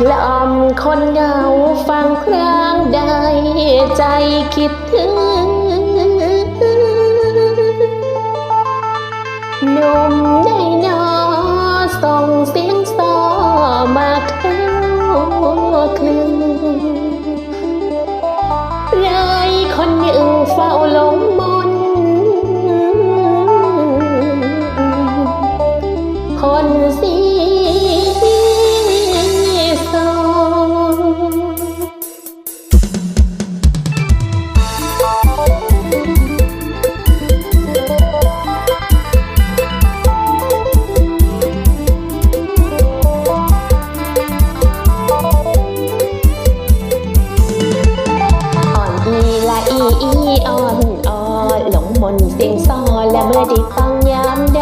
กล่อมคนเหงาฟังครางใดใจคิดถึงหนุ่มได้นอส่งเสียงซอมาเข้าคลึงไรคนหนึ่งเฝ้าหลงม อีอีอ่อนอ่อนหลงมนเสียงซอและเมื่อได้ฟังยามใด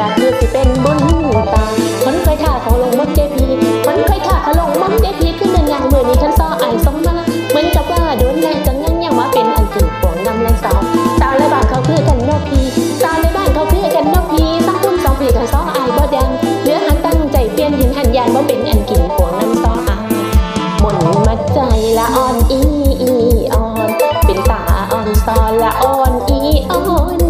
ละคือสิเป็นบนหูตาคนเคยท่าเขาลงมักเจพีคนเคยท่าเขาลงมักเจพีขึ้นเดินยังเมื่อนี้ฉันซ้อไอ้องมาเหมือนกับว่าโดนแน่จังยังยังว่าเป็นอันจืดปวงนำแรงสาวสาวในบ้านเขาคือกันนกพีสาวในบ้านเขาคือกันนกพีสักทุ่มสองปีเขาซ้อไอ้บ่แดงเหลือหันตั้งใจเปลี่ยนเห็นหันยานว่าเป็นอันกินปวงนำซ้อไอหมุนมัดใจละอ่อนอีอ่อนเป็นตาอ่อนตอละอ่อนอีอ่อน